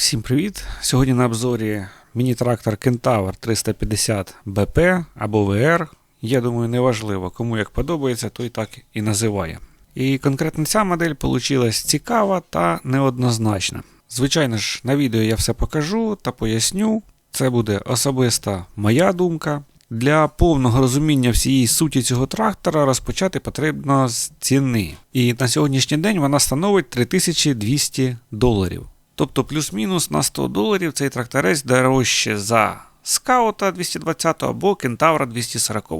Всім привіт! Сьогодні на обзорі міні-трактор Kentaur 350 BP або VR. Я думаю, неважливо, кому як подобається, той так і називає. І конкретно ця модель вийшла цікава та неоднозначна. Звичайно ж, на відео я все покажу та поясню. Це буде особиста моя думка. Для повного розуміння всієї суті цього трактора розпочати потрібно з ціни. І на сьогоднішній день вона становить 3200 доларів. Тобто плюс-мінус на 100 доларів цей тракторець дорожче за скаута 220 або кентавра 240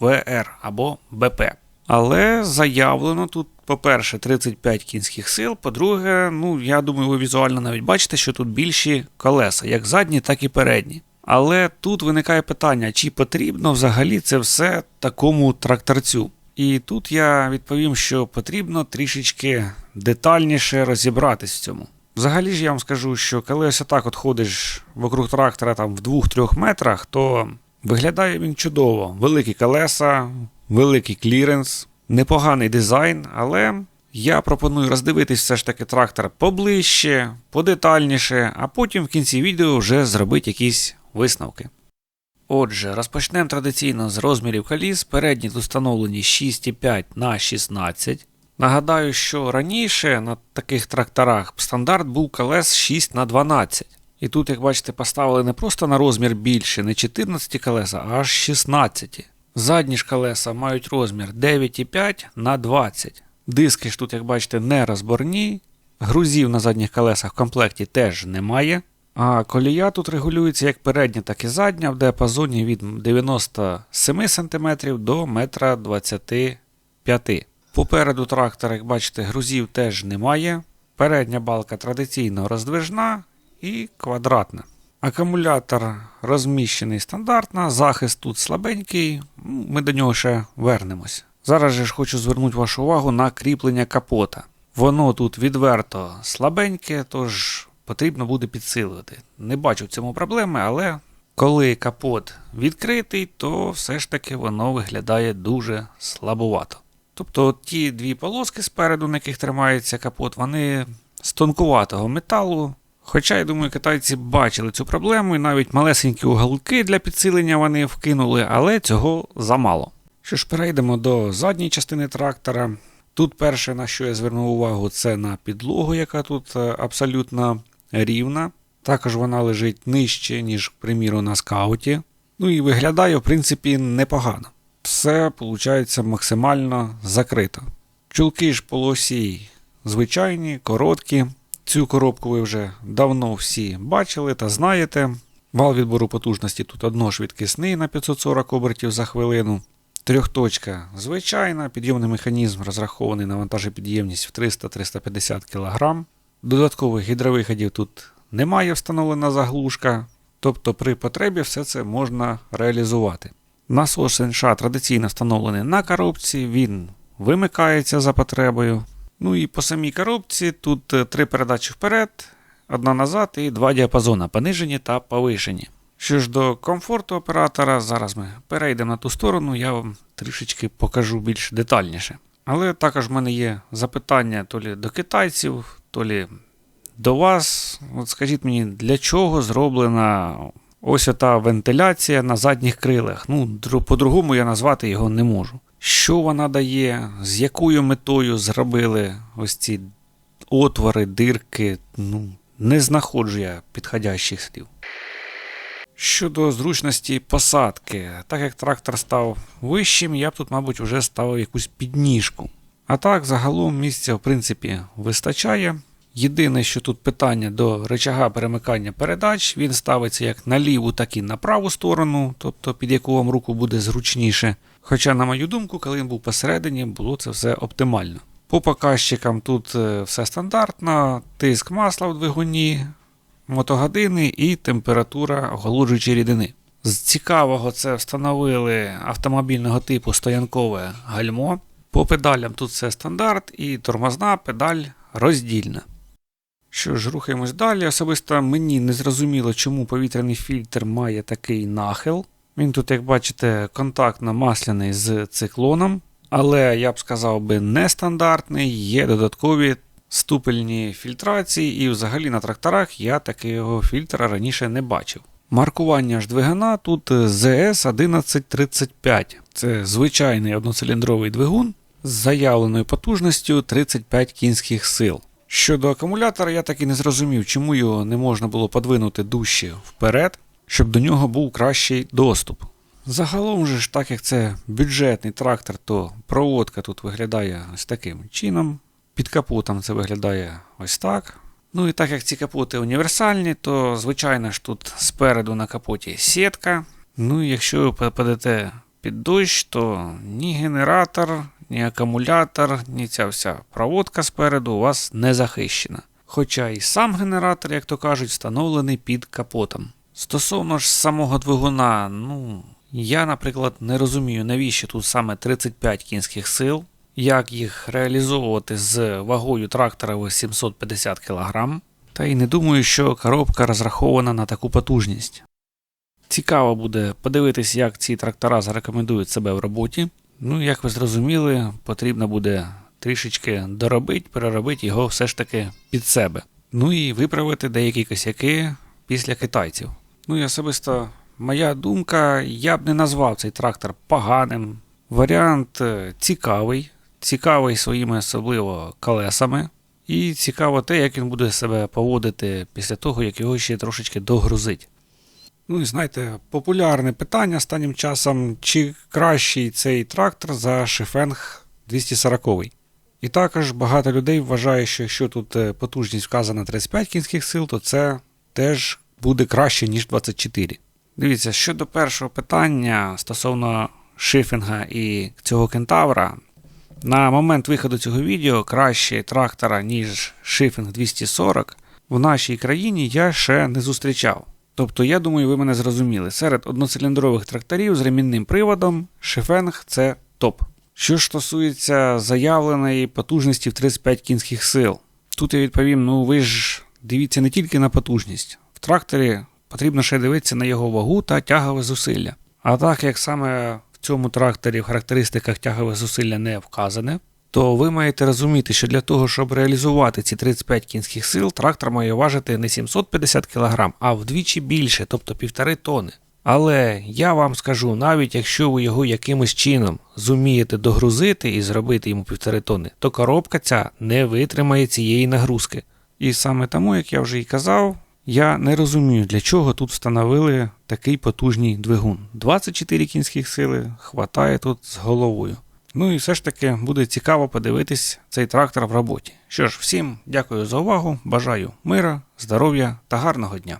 VR або БП. Але заявлено тут, по-перше, 35 кінських сил. По-друге, ну я думаю, ви візуально навіть бачите, що тут більші колеса, як задні, так і передні. Але тут виникає питання, чи потрібно взагалі це все такому тракторцю. І тут я відповім, що потрібно трішечки детальніше розібратись в цьому. Взагалі ж я вам скажу, що коли ось отак от ходиш вокруг трактора там в 2-3 метрах, то виглядає він чудово. Великі колеса, великий кліренс, непоганий дизайн, але я пропоную роздивитись все ж таки трактор поближче, подетальніше, а потім в кінці відео вже зробити якісь висновки. Отже, розпочнемо традиційно з розмірів коліс. Передні тут встановлені 6,5 на 16. Нагадаю, що раніше на таких тракторах стандарт був колес 6 на 12. І тут, як бачите, поставили не просто на розмір більше, не 14 колеса, а аж 16. Задні ж колеса мають розмір 9,5 на 20. Диски ж тут, як бачите, не розборні. Грузів на задніх колесах в комплекті теж немає. А колія тут регулюється як передня, так і задня в діапазоні від 97 см до 1,25 м. Попереду трактора, як бачите, грузів теж немає. Передня балка традиційно роздвижна і квадратна. Акумулятор розміщений стандартно, захист тут слабенький, ну, ми до нього ще вернемось. Зараз же ж хочу звернути вашу увагу на кріплення капота. Воно тут відверто слабеньке, тож потрібно буде підсилювати. Не бачу в цьому проблеми, але коли капот відкритий, то все ж таки воно виглядає дуже слабовато. Тобто ті дві полоски спереду, на яких тримається капот, вони з тонкуватого металу. Хоча, я думаю, китайці бачили цю проблему і навіть малесенькі уголки для підсилення вони вкинули, але цього замало. Що ж, перейдемо до задньої частини трактора. Тут перше, на що я звернув увагу, це на підлогу, яка тут е, абсолютно рівна. Також вона лежить нижче, ніж, к приміру, на скауті. Ну і виглядає, в принципі, непогано. Все, виходить, максимально закрито. Чулки ж полосі звичайні, короткі. Цю коробку ви вже давно всі бачили та знаєте. Вал відбору потужності тут одношвидкісний на 540 обертів за хвилину. Трьохточка звичайна, підйомний механізм розрахований на вантажопідємність в 300-350 кг. Додаткових гідровиходів тут немає встановлена заглушка, тобто при потребі все це можна реалізувати. Насос НШ традиційно встановлений на коробці, він вимикається за потребою. Ну і по самій коробці тут е, три передачі вперед, одна назад і два діапазони понижені та повишені. Що ж до комфорту оператора, зараз ми перейдемо на ту сторону, я вам трішечки покажу більш детальніше. Але також в мене є запитання то лі до китайців, то лі до вас. От скажіть мені, для чого зроблена ось ота вентиляція на задніх крилах? Ну, по-другому я назвати його не можу. Що вона дає, з якою метою зробили ось ці отвори, дирки, ну, не знаходжу я підходящих слів. Щодо зручності посадки, так як трактор став вищим, я б тут, мабуть, вже ставив якусь підніжку. А так, загалом місця, в принципі, вистачає. Єдине, що тут питання до рычага перемикання передач, він ставиться як на ліву, так і на праву сторону, тобто під яку вам руку буде зручніше. Хоча, на мою думку, коли він був посередині, було це все оптимально. По показчикам тут е, все стандартно, тиск масла в двигуні, мотогодини і температура охолоджуючої рідини. З цікавого це встановили автомобільного типу стоянкове гальмо. По педалям тут все стандарт і тормозна педаль роздільна. Що ж, рухаємось далі. Особисто мені не зрозуміло, чому повітряний фільтр має такий нахил. Він тут, як бачите, контактно масляний з циклоном, але я б сказав би нестандартний, є додаткові ступельні фільтрації, і взагалі на тракторах я такого фільтра раніше не бачив. Маркування ж двигуна тут ZS1135. Це звичайний одноциліндровий двигун з заявленою потужністю 35 кінських сил. Щодо акумулятора, я так і не зрозумів, чому його не можна було подвинути дужче вперед, щоб до нього був кращий доступ. Загалом же ж, так як це бюджетний трактор, то проводка тут виглядає ось таким чином. Під капотом це виглядає ось так. Ну і так як ці капоти універсальні, то звичайно ж тут спереду на капоті сітка. Ну і якщо ви попадете під дощ, то ні генератор, ні акумулятор, ні ця вся проводка спереду у вас не захищена. Хоча і сам генератор, як то кажуть, встановлений під капотом. Стосовно ж самого двигуна, ну, я, наприклад, не розумію, навіщо тут саме 35 кінських сил, як їх реалізовувати з вагою трактора в 750 кг, та й не думаю, що коробка розрахована на таку потужність. Цікаво буде подивитись, як ці трактора зарекомендують себе в роботі. Ну, як ви зрозуміли, потрібно буде трішечки доробити, переробити його все ж таки під себе. Ну і виправити деякі косяки після китайців. Ну і особисто моя думка, я б не назвав цей трактор поганим. Варіант е, цікавий, цікавий своїми особливо колесами. І цікаво те, як він буде себе поводити після того, як його ще трошечки догрузить. Ну і знаєте, популярне питання останнім часом, чи кращий цей трактор за Шифенг 240. І також багато людей вважає, що якщо тут е, потужність вказана 35 кінських сил, то це теж буде краще, ніж 24. Дивіться, щодо першого питання стосовно шифінга і цього кентавра, на момент виходу цього відео краще трактора, ніж шифінг 240, в нашій країні я ще не зустрічав. Тобто, я думаю, ви мене зрозуміли. Серед одноциліндрових тракторів з ремінним приводом Шифенг це топ. Що ж стосується заявленої потужності в 35 кінських сил, тут я відповім: ну ви ж дивіться не тільки на потужність. В тракторі потрібно ще дивитися на його вагу та тягове зусилля. А так як саме в цьому тракторі в характеристиках тягове зусилля не вказане, то ви маєте розуміти, що для того, щоб реалізувати ці 35 кінських сил, трактор має важити не 750 кг, а вдвічі більше, тобто півтори тони. Але я вам скажу, навіть якщо ви його якимось чином зумієте догрузити і зробити йому півтори тони, то коробка ця не витримає цієї нагрузки. І саме тому, як я вже і казав, я не розумію, для чого тут встановили такий потужний двигун. 24 кінських сили хватає тут з головою. Ну і все ж таки буде цікаво подивитись цей трактор в роботі. Що ж, всім дякую за увагу, бажаю мира, здоров'я та гарного дня.